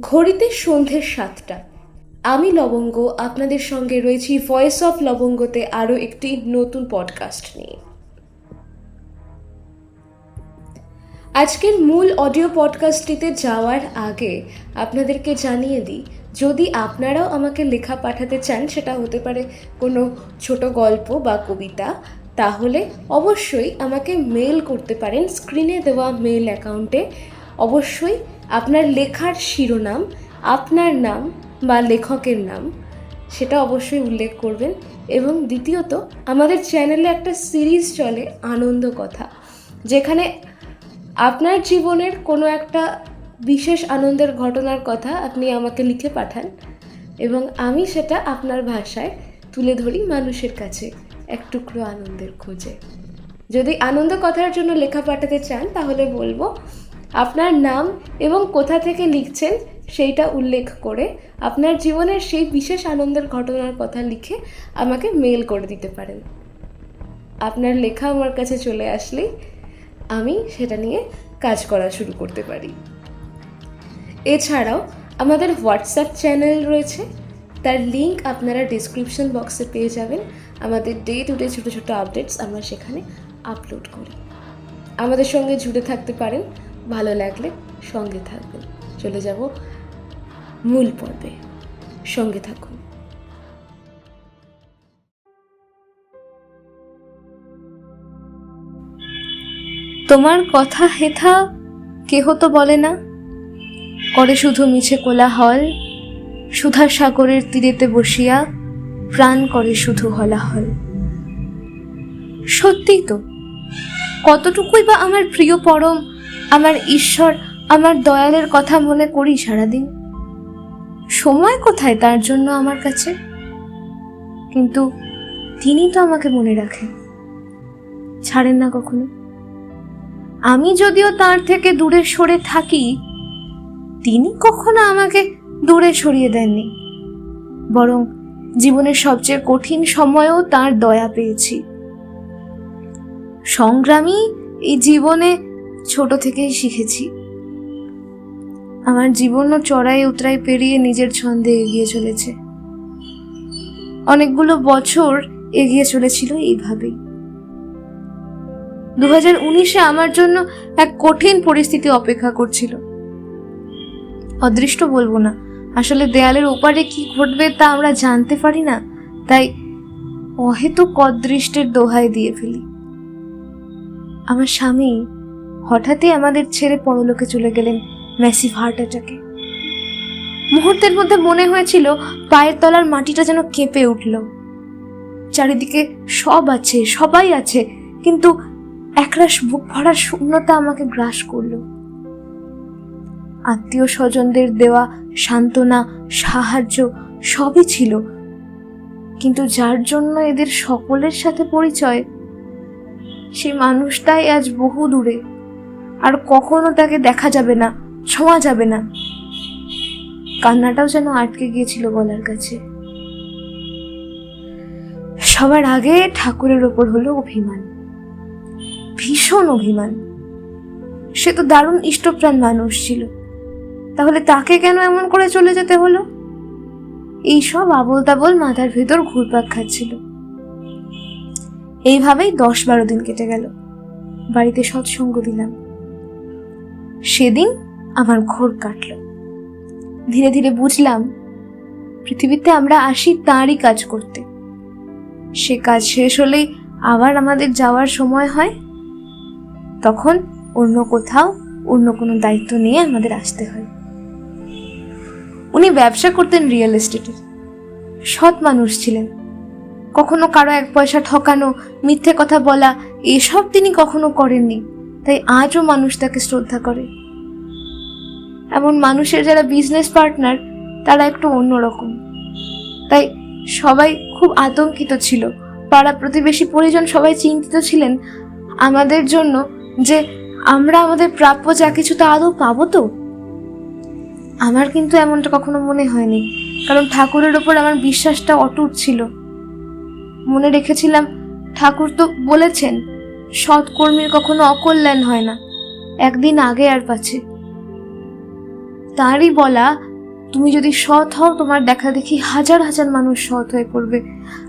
ঘড়িতে সন্ধ্যে সাতটা। আমি লবঙ্গ, আপনাদের সঙ্গে রয়েছি ভয়েস অফ লবঙ্গতে আরও একটি নতুন পডকাস্ট নিয়ে। আজকের মূল অডিও পডকাস্টটিতে যাওয়ার আগে আপনাদেরকে জানিয়ে দিই, যদি আপনারাও আমাকে লেখা পাঠাতে চান, সেটা হতে পারে কোনো ছোট গল্প বা কবিতা, তাহলে অবশ্যই আমাকে মেল করতে পারেন। স্ক্রিনে দেওয়া মেল অ্যাকাউন্টে অবশ্যই আপনার লেখার শিরোনাম, আপনার নাম বা লেখকের নাম, সেটা অবশ্যই উল্লেখ করবেন। এবং দ্বিতীয়ত, আমাদের চ্যানেলে একটা সিরিজ চলে, আনন্দ কথা, যেখানে আপনার জীবনের কোনো একটা বিশেষ আনন্দের ঘটনার কথা আপনি আমাকে লিখে পাঠান এবং আমি সেটা আপনার ভাষায় তুলে ধরি মানুষের কাছে এক টুকরো আনন্দের খোঁজে। যদি আনন্দ কথার জন্য লেখা পাঠাতে চান, তাহলে বলব আপনার নাম এবং কোথা থেকে লিখছেন সেইটা উল্লেখ করে আপনার জীবনের সেই বিশেষ আনন্দের ঘটনার কথা লিখে আমাকে মেল করে দিতে পারেন। আপনার লেখা আমার কাছে চলে আসলে আমি সেটা নিয়ে কাজ করা শুরু করতে পারি। এছাড়াও আমাদের হোয়াটসঅ্যাপ চ্যানেল রয়েছে, তার লিংক আপনারা ডিসক্রিপশন বক্সে পেয়ে যাবেন। আমাদের ডে টু ডে ছোটো ছোটো আপডেটস আমরা সেখানে আপলোড করি। আমাদের সঙ্গে জুড়ে থাকতে পারেন। ভালো লাগলে সঙ্গে থাকবেন। চলে যাব মূল পর্বে। সঙ্গে থাকুন। তোমার কথা হেথা কেহ তো বলে না? করে শুধু মিছে কোলাহল সুধা সাগরের তীরেতে বসিয়া প্রাণ করে শুধু হলাহল। সত্যিই তো, কতটুকুই বা আমার প্রিয় পরম আমার ঈশ্বর আমার দয়ালের কথা মনে করি সারাদিন। সময় কোথায় তার জন্য আমার কাছে? কিন্তু তিনি তো আমাকে মনে রাখেন। ছাড়েন না কখনো। আমি যদিও তার থেকে দূরে সরে থাকি, তিনি কখনো আমাকে দূরে সরিয়ে দেননি। বরং জীবনের সবচেয়ে কঠিন সময়েও তার দয়া পেয়েছি। সংগ্রামী এই জীবনে ছোট থেকেই শিখেছি। আমার জীবনও চড়াই উতরাই পেরিয়ে নিজের ছন্দে এগিয়ে চলেছে। অনেকগুলো বছর এগিয়ে চলেছিল এইভাবেই। দু হাজার উনিশে আমার জন্য এক কঠিন পরিস্থিতি অপেক্ষা করছিল। অদৃষ্ট বলব না, আসলে দেয়ালের ওপারে কি ঘটবে তা আমরা জানতে পারি না, তাই অহেতুক অদৃষ্টের দোহাই দিয়ে ফেলি। আমার স্বামী হঠাৎই আমাদের ছেড়ে পরলোকে চলে গেলেন ম্যাসিভ হার্ট অ্যাটাকে। মুহূর্তের মধ্যে মনে হয়েছিল পায়ের তলার মাটিটা যেন কেঁপে উঠল। চারিদিকে সব আছে, সবাই আছে, কিন্তু একরাশ বুক ভরার শূন্যতা আমাকে গ্রাস করল। আত্মীয় স্বজনদের দেওয়া সান্ত্বনা, সাহায্য সবই ছিল, কিন্তু যার জন্য এদের সকলের সাথে পরিচয়, সেই মানুষটাই আজ বহু দূরে। আর কখনো তাকে দেখা যাবে না, ছোঁয়া যাবে না। কান্নাটাও যেন আটকে গিয়েছিল গলার কাছে। সবার আগে ঠাকুরের ওপর হলো অভিমান। ভীষণ অভিমান। সে তো দারুণ ইষ্টপ্রাণ মানুষ ছিল। তাহলে তাকে কেন এমন করে চলে যেতে হলো? এইসব আবল তাবল মাথার ভেতর ঘুরপাক খাচ্ছিল। এইভাবেই দশ বারো দিন কেটে গেল। বাড়িতে সৎসঙ্গ দিলাম। সেদিন আমার ঘোর কাটল। ধীরে ধীরে বুঝলাম, পৃথিবীতে আমরা আসি তাঁরই কাজ করতে। সে কাজ শেষ হলেই আবার আমাদের যাওয়ার সময় হয়। তখন অন্য কোথাও অন্য কোনো দায়িত্ব নিয়ে আমাদের আসতে হয়। উনি ব্যবসা করতেন রিয়েল এস্টেটের সৎ মানুষ ছিলেন। কখনো কারও এক পয়সা ঠকানো, মিথ্যে কথা বলা, এসব তিনি কখনো করেননি। তাই আজও মানুষ তাকে শ্রদ্ধা করে। এমন মানুষের যারা বিজনেস পার্টনার তারা একটু অন্যরকম। তাই সবাই খুব আতঙ্কিত ছিল। পাড়া প্রতিবেশী পরিজন সবাই চিন্তিত ছিলেন আমাদের জন্য যে আমরা আমাদের প্রাপ্য যা কিছু তা আদৌ পাবো তো? আমার কিন্তু এমনটা কখনো মনে হয়নি, কারণ ঠাকুরের ওপর আমার বিশ্বাসটা অটুট ছিল। মনে রেখেছিলাম ঠাকুর তো বলেছেন সৎ কর্মীর কখনো অকল্যাণ হয় না। একদিন আগে আর পাছে। তারই বলা, তুমি যদি সৎ হও, তোমার দেখা দেখি হাজার হাজার মানুষ সৎ হয়ে পড়বে।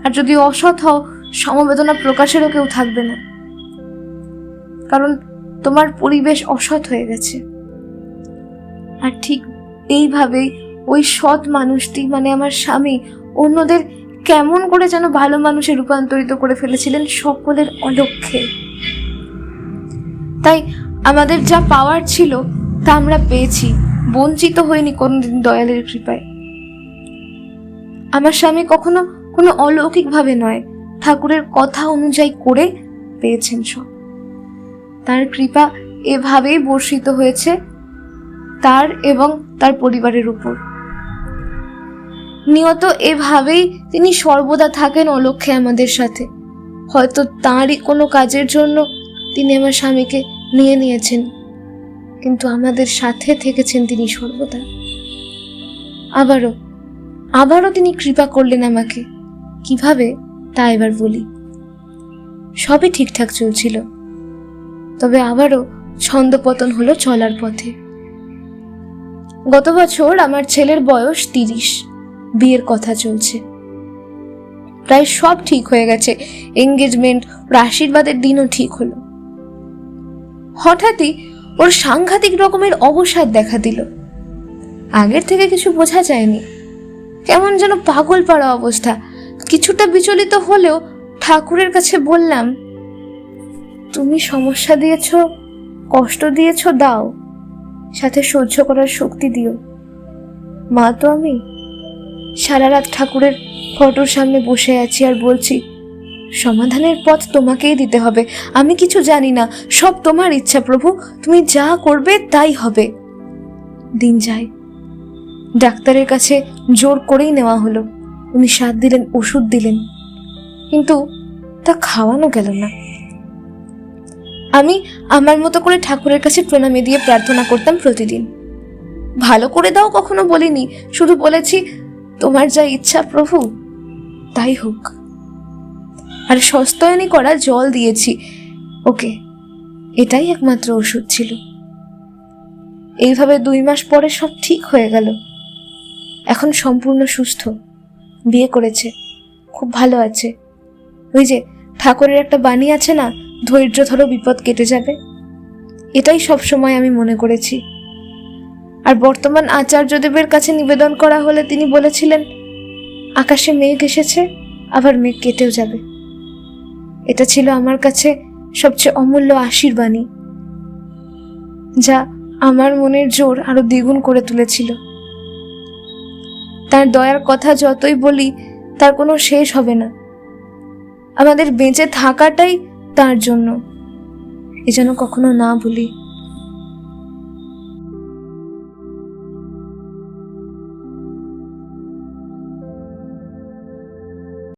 আর যদি অসৎ হও, সমবেদনা প্রকাশেরও কেউ থাকবে না। কারণ তোমার পরিবেশ অসৎ হয়ে গেছে। আর ঠিক এইভাবেই ওই সৎ মানুষটি মানে আমার স্বামী, অন্যদের কেমন করে যেন ভালো মানুষে রূপান্তরিত করে ফেলেছিলেন, সকলের অলক্ষ্যে তাই আমাদের যা পাওয়ার ছিল তা আমরা পেয়েছি, বঞ্চিত হইনি কোনোদিন দয়ালের কৃপায়। আমার স্বামী কখনো কোনো অলৌকিকভাবে নয়, ঠাকুরের কথা অনুযায়ী করে পেয়েছেন সব। তার কৃপা এভাবেই বর্ষিত হয়েছে, তার এবং তার পরিবারের উপর। নিয়ত এভাবেই তিনি সর্বদা থাকেন অলক্ষ্যে আমাদের সাথে। হয়তো তাঁরই কোনো কাজের জন্য তিনি আমার স্বামীকে নিয়ে নিয়েছেন। কিন্তু আমাদের সাথে থেকেছেন তিনি সর্বদা। আবারও আবারও তিনি কৃপা করলেন আমাকে। কীভাবে? তা এবার বলি। সবই ঠিকঠাক চলছিল। তবে আবারও ছন্দপতন হলো চলার পথে। গত বছর আমার ছেলের বয়স তিরিশ। বিয়ের কথা চলছে। প্রায় সব ঠিক হয়ে গেছে। এঙ্গেজমেন্ট ওর আশীর্বাদের দিনও ঠিক হলো। হঠাৎই ওর সাংঘাতিক রকমের অবসাদ দেখা দিল। আগের থেকে কিছু বোঝা যায়নি। কেমন যেন পাগল পাড়া অবস্থা। কিছুটা বিচলিত হলেও ঠাকুরের কাছে বললাম, তুমি সমস্যা দিয়েছ, কষ্ট দিয়েছ, দাও। সাথে সহ্য করার শক্তি দিও। মা তো আমি। সারা রাত ঠাকুরের ফটোর সামনে বসে আছি আর বলছি সমাধানের পথ তোমাকেই দিতে হবে। আমি কিছু জানি না। সব তোমার ইচ্ছা প্রভু। তুমি যা করবে তাই হবে। দিন যায়। ডাক্তারের কাছে জোর করেই নেওয়া হলো। উনি সাথ দিলেন, ওষুধ দিলেন। কিন্তু তা খাওয়ানো গেল না। আমি আমার মতো করে ঠাকুরের কাছে প্রণামে দিয়ে প্রার্থনা করতাম প্রতিদিন। ভালো করে দাও, কখনো বলিনি। শুধু বলেছি, তোমার যা ইচ্ছা প্রভু, তাই হোক। আর সস্তয়নি করা জল দিয়েছি। ওকে, এটাই একমাত্র ওষুধ ছিল। এইভাবে দুই মাস পরে সব ঠিক হয়ে গেল। এখন সম্পূর্ণ সুস্থ। বিয়ে করেছে। খুব ভালো আছে। ওই যে ঠাকুরের একটা বাণী আছে না, ধৈর্য ধরো, বিপদ কেটে যাবে। এটাই সব সময় আমি মনে করেছি। আর বর্তমান আচার্যদেবের কাছে নিবেদন করা হলে তিনি বলেছিলেন, আকাশে মেঘ এসেছে, আবার মেঘ কেটেও যাবে। এটা ছিল আমার কাছে সবচেয়ে অমূল্য আশীর্বাণী যা আমার মনের জোর আরও দ্বিগুণ করে তুলেছিল। তার দয়ার কথা যতই বলি, তার কোনো শেষ হবে না। আমাদের বেঁচে থাকাটাই তার জন্য। এ যেন কখনো না ভুলি।